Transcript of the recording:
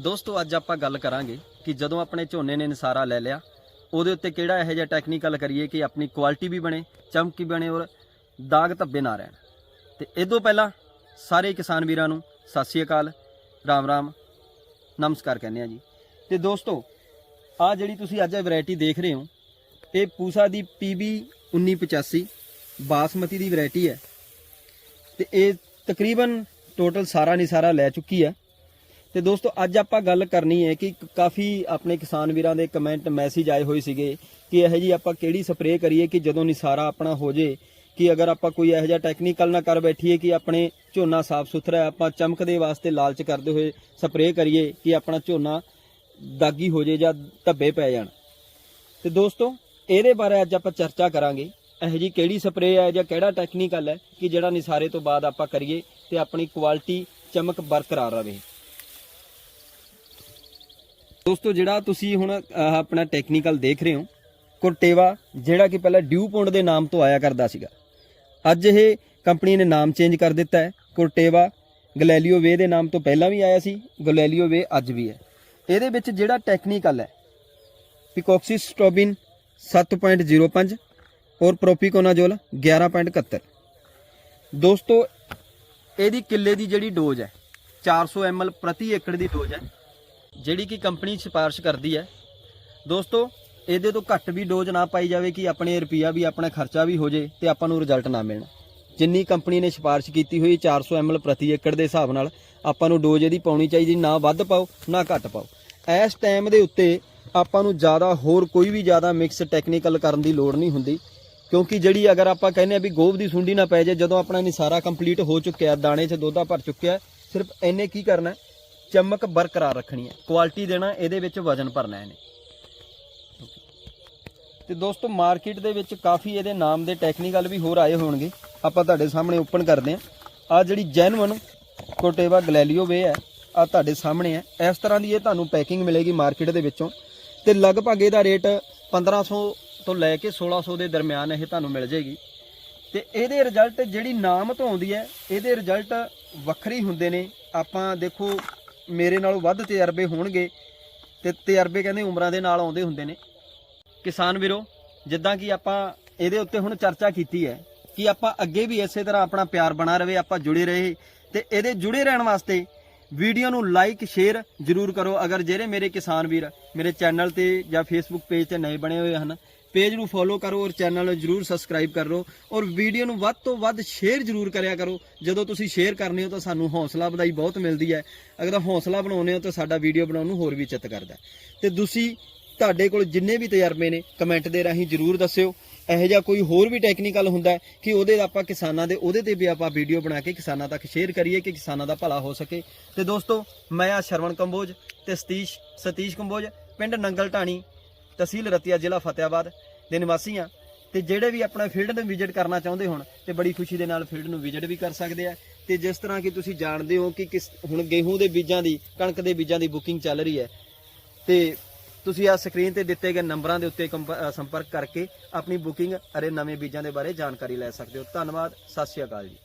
ਦੋਸਤੋ, ਅੱਜ ਆਪਾਂ ਗੱਲ ਕਰਾਂਗੇ ਕਿ ਜਦੋਂ ਆਪਣੇ ਝੋਨੇ ਨੇ ਨਸਾਰਾ ਲੈ ਲਿਆ, ਉਹਦੇ ਉੱਤੇ ਕਿਹੜਾ ਇਹੋ ਜਿਹਾ ਟੈਕਨੀਕਲ ਕਰੀਏ ਕਿ ਆਪਣੀ ਕੁਆਲਿਟੀ ਵੀ ਬਣੇ, ਚਮਕੀ ਬਣੇ ਔਰ ਦਾਗ ਧੱਬੇ ਨਾ ਰਹਿਣ। ਤੇ ਇਹ ਤੋਂ ਪਹਿਲਾਂ ਸਾਰੇ ਕਿਸਾਨ ਵੀਰਾਂ ਨੂੰ ਸਤਿ ਸ੍ਰੀ ਅਕਾਲ, ਰਾਮ ਰਾਮ, ਨਮਸਕਾਰ ਕਹਿੰਦੇ ਆ ਜੀ। ਤੇ ਦੋਸਤੋ ਆ ਜਿਹੜੀ ਤੁਸੀਂ ਅੱਜ ਇਹ ਵੈਰਾਈਟੀ ਦੇਖ ਰਹੇ ਹੋ, ਇਹ ਪੂਸਾ ਦੀ PB 1985 ਬਾਸਮਤੀ ਦੀ ਵੈਰਾਈਟੀ ਹੈ। ਤੇ ਇਹ ਤਕਰੀਬਨ ਟੋਟਲ ਸਾਰਾ ਨਹੀਂ ਸਾਰਾ ਲੈ ਚੁੱਕੀ ਹੈ। ਤੇ ਦੋਸਤੋ, ਅੱਜ ਆਪਾਂ ਗੱਲ ਕਰਨੀ ਹੈ ਕਿ ਕਾਫੀ ਆਪਣੇ ਕਿਸਾਨ ਵੀਰਾਂ ਦੇ ਕਮੈਂਟ ਮੈਸੇਜ ਆਏ ਹੋਏ ਸੀਗੇ ਕਿ ਇਹੋ ਜੀ ਆਪਾਂ ਕਿਹੜੀ ਸਪਰੇਅ ਕਰੀਏ ਕਿ ਜਦੋਂ ਨਿਸਾਰਾ ਆਪਣਾ ਹੋ ਜੇ, ਕਿ ਅਗਰ ਆਪਾਂ ਕੋਈ ਇਹੋ ਜਿਹਾ ਟੈਕਨੀਕਲ ਨਾ ਕਰ ਬੈਠੀਏ ਕਿ ਆਪਣੇ ਝੋਨਾ ਸਾਫ਼ ਸੁਥਰਾ ਹੈ, ਆਪਾਂ ਚਮਕ ਦੇ ਵਾਸਤੇ ਲਾਲਚ ਕਰਦੇ ਹੋਏ ਸਪਰੇਅ ਕਰੀਏ ਕਿ ਆਪਣਾ ਝੋਨਾ ਦਾਗੀ ਹੋ ਜੇ ਜਾਂ ਧੱਬੇ ਪੈ ਜਾਣ। ਤੇ ਦੋਸਤੋ, ਇਹਦੇ ਬਾਰੇ ਅੱਜ ਆਪਾਂ ਚਰਚਾ ਕਰਾਂਗੇ, ਇਹੋ ਜੀ ਕਿਹੜੀ ਸਪਰੇਅ ਹੈ ਜਾਂ ਕਿਹੜਾ ਟੈਕਨੀਕਲ ਹੈ ਕਿ ਜਿਹੜਾ ਨਿਸਾਰੇ ਤੋਂ ਬਾਅਦ ਆਪਾਂ ਕਰੀਏ ਤੇ ਆਪਣੀ ਕੁਆਲਿਟੀ ਚਮਕ ਬਰਕਰਾਰ ਰਹੇ। ਦੋਸਤੋ, ਜਿਹੜਾ ਤੁਸੀਂ ਹੁਣ ਆਪਣਾ ਟੈਕਨੀਕਲ ਦੇਖ ਰਹੇ ਹੋ ਕੋਰਟੇਵਾ ਜਿਹੜਾ ਕਿ ਪਹਿਲਾਂ ਡਿਊ ਪੌਂਡ ਦੇ ਨਾਮ ਤੋਂ ਆਇਆ ਕਰਦਾ ਸੀਗਾ। ਅੱਜ ਇਹ ਕੰਪਨੀ ਨੇ ਨਾਮ ਚੇਂਜ ਕਰ ਦਿੱਤਾ ਹੈ ਕੋਰਟੇਵਾ ਗਲੈਲੀਓ ਵੇ ਦੇ ਨਾਮ ਤੋਂ ਪਹਿਲਾਂ ਵੀ ਆਇਆ ਸੀ, ਗਲੈਲੀਓ ਵੇ ਅੱਜ ਵੀ ਹੈ। ਇਹਦੇ ਵਿੱਚ ਜਿਹੜਾ ਟੈਕਨੀਕਲ ਹੈ ਪਿਕੋਕਸੀਸਟ੍ਰੋਬਿਨ 7.05 ਔਰ ਪ੍ਰੋਪੀਕੋਨਾਜੋਲ 11.71 ਦੋਸਤੋ, ਇਹਦੀ ਕਿੱਲੇ ਦੀ ਜਿਹੜੀ ਡੋਜ਼ ਹੈ 400 ml ਪ੍ਰਤੀ ਏਕੜ ਦੀ ਡੋਜ਼ ਹੈ। ਜਿਹੜੀ ਕਿ ਕੰਪਨੀ ਸਿਫਾਰਿਸ਼ ਕਰਦੀ ਹੈ। ਦੋਸਤੋ, ਇਹਦੇ ਤੋਂ ਘੱਟ ਵੀ ਡੋਜ਼ ਨਾ ਪਾਈ ਜਾਵੇ ਕਿ ਆਪਣੇ ਰੁਪਿਆ ਵੀ, ਆਪਣਾ ਖਰਚਾ ਵੀ ਹੋ ਜੇ ਤੇ ਆਪਾਂ ਨੂੰ ਰਿਜ਼ਲਟ ਨਾ ਮਿਲਣ। ਜਿੰਨੀ ਕੰਪਨੀ ਨੇ ਸਿਫਾਰਿਸ਼ ਕੀਤੀ ਹੋਈ 400 ml ਪ੍ਰਤੀ ਏਕੜ ਦੇ ਹਿਸਾਬ ਨਾਲ, ਆਪਾਂ ਨੂੰ ਡੋਜ਼ ਇਹਦੀ ਪਾਉਣੀ ਚਾਹੀਦੀ, ਨਾ ਵੱਧ ਪਾਓ, ਨਾ ਘੱਟ ਪਾਓ। ਇਸ ਟਾਈਮ ਦੇ ਉੱਤੇ ਆਪਾਂ ਨੂੰ ਜ਼ਿਆਦਾ ਹੋਰ ਕੋਈ ਵੀ ਜ਼ਿਆਦਾ ਮਿਕਸ ਟੈਕਨੀਕਲ ਕਰਨ ਦੀ ਲੋੜ ਨਹੀਂ ਹੁੰਦੀ। ਕਿਉਂਕਿ ਜਿਹੜੀ ਅਗਰ ਆਪਾਂ ਕਹਿੰਦੇ ਆ ਵੀ ਗੋਭ ਦੀ ਸੁੰਡੀ ਨਾ ਪੈ ਜੇ, ਜਦੋਂ ਆਪਣਾ ਇਹ ਸਾਰਾ ਕੰਪਲੀਟ ਹੋ ਚੁੱਕਿਆ, ਦਾਣੇ 'ਚ ਦੁੱਧਾ ਭਰ ਚੁੱਕਿਆ, ਸਿਰਫ ਇਹਨੇ ਕੀ ਕਰਨਾ ਚਮਕ ਬਰਕਰਾਰ ਰੱਖਣੀ ਹੈ। ਕੁਆਲਿਟੀ ਦੇਣਾ, ਇਹਦੇ ਵਿੱਚ ਵਜ਼ਨ ਭਰਨਾ ਇਹਨੇ। ਤੇ ਦੋਸਤੋ ਮਾਰਕੀਟ ਦੇ ਵਿੱਚ ਕਾਫੀ ਇਹਦੇ ਨਾਮ ਦੇ ਟੈਕਨੀਕਲ ਵੀ ਹੋਰ ਆਏ ਹੋਣਗੇ। ਆਪਾਂ ਤੁਹਾਡੇ ਸਾਹਮਣੇ ਓਪਨ ਕਰਦੇ ਹਾਂ। ਆ ਜਿਹੜੀ ਜੈਨੂਨ ਕੋਟੇਵਾ ਗਲੈਲੀਓ ਵੇ ਹੈ ਆ ਤੁਹਾਡੇ ਸਾਹਮਣੇ ਹੈ। ਇਸ ਤਰ੍ਹਾਂ ਦੀ ਇਹ ਤੁਹਾਨੂੰ ਪੈਕਿੰਗ ਮਿਲੇਗੀ ਮਾਰਕੀਟ ਦੇ ਵਿੱਚੋਂ। ਤੇ ਲਗਭਗ ਇਹਦਾ ਰੇਟ 1500 ਤੋਂ ਲੈ ਕੇ 1600 ਦੇ ਦਰਮਿਆਨ ਇਹ ਤੁਹਾਨੂੰ ਮਿਲ ਜੇਗੀ ਤੇ ਇਹਦੇ ਰਿਜ਼ਲਟ ਜਿਹੜੀ ਨਾਮ ਤੋਂ ਆਉਂਦੀ ਹੈ, ਇਹਦੇ ਰਿਜ਼ਲਟ ਵੱਖਰੇ ਹੁੰਦੇ ਨੇ। ਆਪਾਂ ਦੇਖੋ ਮੇਰੇ ਨਾਲੋਂ ਵੱਧ ਤਜਰਬੇ ਹੋਣਗੇ ਤੇ ਤਜਰਬੇ ਕਹਿੰਦੇ ਉਮਰਾਂ ਦੇ ਨਾਲ ਆਉਂਦੇ ਹੁੰਦੇ ਨੇ। ਕਿਸਾਨ ਵੀਰੋ, ਜਿੱਦਾਂ ਕਿ ਆਪਾਂ ਇਹਦੇ ਉੱਤੇ ਹੁਣ ਚਰਚਾ ਕੀਤੀ ਹੈ ਕਿ ਆਪਾਂ ਅੱਗੇ ਵੀ ਇਸੇ ਤਰ੍ਹਾਂ ਆਪਣਾ ਪਿਆਰ ਬਣਾ ਰਵੇ ਆਪਾਂ ਜੁੜੇ ਰਹੇ ਤੇ ਇਹਦੇ ਜੁੜੇ ਰਹਿਣ ਵਾਸਤੇ ਵੀਡੀਓ ਨੂੰ ਲਾਈਕ ਸ਼ੇਅਰ ਜਰੂਰ ਕਰੋ। ਅਗਰ ਜਿਹੜੇ ਮੇਰੇ ਕਿਸਾਨ ਵੀਰ ਮੇਰੇ ਚੈਨਲ ਤੇ ਜਾਂ ਫੇਸਬੁੱਕ ਪੇਜ ਤੇ ਨਵੇਂ ਬਣੇ ਹੋਏ ਹਨ ਪੇਜ ਨੂੰ ਫੋਲੋ ਕਰੋ ਔਰ ਚੈਨਲ ਨੂੰ ਜਰੂਰ ਸਬਸਕ੍ਰਾਈਬ ਕਰ ਲਓ ਔਰ ਵੀਡੀਓ ਨੂੰ ਵੱਧ ਤੋਂ ਵੱਧ ਸ਼ੇਅਰ ਜਰੂਰ ਕਰਿਆ ਕਰੋ। ਜਦੋਂ ਤੁਸੀਂ ਸ਼ੇਅਰ ਕਰਨੇ ਹੋ ਤਾਂ ਸਾਨੂੰ ਹੌਸਲਾ ਵਧਾਈ ਬਹੁਤ ਮਿਲਦੀ ਹੈ। ਅਗਰ ਹੌਸਲਾ ਬਣਾਉਨੇ ਹੋ ਤਾਂ ਸਾਡਾ ਵੀਡੀਓ ਬਣਾਉਣ ਨੂੰ ਹੋਰ ਵੀ ਚਿੱਤ ਕਰਦਾ ਹੈ। ਤੇ ਤੁਸੀਂ ਤੁਹਾਡੇ ਕੋਲ ਜਿੰਨੇ ਵੀ ਤਜਰਬੇ ਨੇ ਕਮੈਂਟ ਦੇ ਰਾਹੀਂ ਜਰੂਰ ਦੱਸਿਓ। ਇਹੋ ਜਿਹਾ ਕੋਈ ਹੋਰ ਵੀ ਟੈਕਨੀਕਲ ਹੁੰਦਾ ਕਿ ਉਹਦੇ ਆਪਾਂ ਕਿਸਾਨਾਂ ਦੇ, ਉਹਦੇ ਤੇ ਵੀ ਆਪਾਂ ਵੀਡੀਓ ਬਣਾ ਕੇ ਕਿਸਾਨਾਂ ਤੱਕ ਸ਼ੇਅਰ ਕਰੀਏ ਕਿ ਕਿਸਾਨਾਂ ਦਾ ਭਲਾ ਹੋ ਸਕੇ। ਤੇ ਦੋਸਤੋ, ਮੈਂ ਆ ਸ਼ਰਵਣ ਕੰਬੋਜ ਤੇ ਸਤੀਸ਼ ਸਤੀਸ਼ ਕੰਬੋਜ, ਪਿੰਡ ਨੰਗਲ ਢਾਣੀ, ਤਹਿਸੀਲ ਰਤੀਆ, ਜ਼ਿਲ੍ਹਾ ਫਤਿਆਬਾਦ ਦੇ ਨਿਵਾਸੀ ਆ ਤੇ ਜਿਹੜੇ ਵੀ ਆਪਣਾ ਫੀਲਡ ਨੂੰ ਵਿਜ਼ਿਟ ਕਰਨਾ ਚਾਹੁੰਦੇ ਹੋਣ, ਤੇ ਬੜੀ ਖੁਸ਼ੀ ਦੇ ਨਾਲ ਫੀਲਡ ਨੂੰ ਵਿਜ਼ਿਟ ਵੀ ਕਰ ਸਕਦੇ ਆ। ਤੇ ਜਿਸ ਤਰ੍ਹਾਂ ਕਿ ਤੁਸੀਂ ਜਾਣਦੇ ਹੋ ਕਿ ਕਿਸ, ਹੁਣ ਗੇਹੂੰ ਦੇ ਬੀਜਾਂ ਦੀ, ਕਣਕ ਦੇ ਬੀਜਾਂ ਦੀ ਬੁਕਿੰਗ ਚੱਲ ਰਹੀ ਹੈ। ਤੇ ਤੁਸੀਂ ਆ ਸਕਰੀਨ ਤੇ ਦਿੱਤੇ ਗਏ ਨੰਬਰਾਂ ਦੇ ਉੱਤੇ ਕੰਪ- ਸੰਪਰਕ ਕਰਕੇ ਆਪਣੀ ਬੁਕਿੰਗ ਅਰੇ ਨਵੇਂ ਬੀਜਾਂ ਦੇ ਬਾਰੇ ਜਾਣਕਾਰੀ ਲੈ ਸਕਦੇ ਹੋ। ਧੰਨਵਾਦ, ਸਤਿ ਸ਼੍ਰੀ ਅਕਾਲ ਜੀ।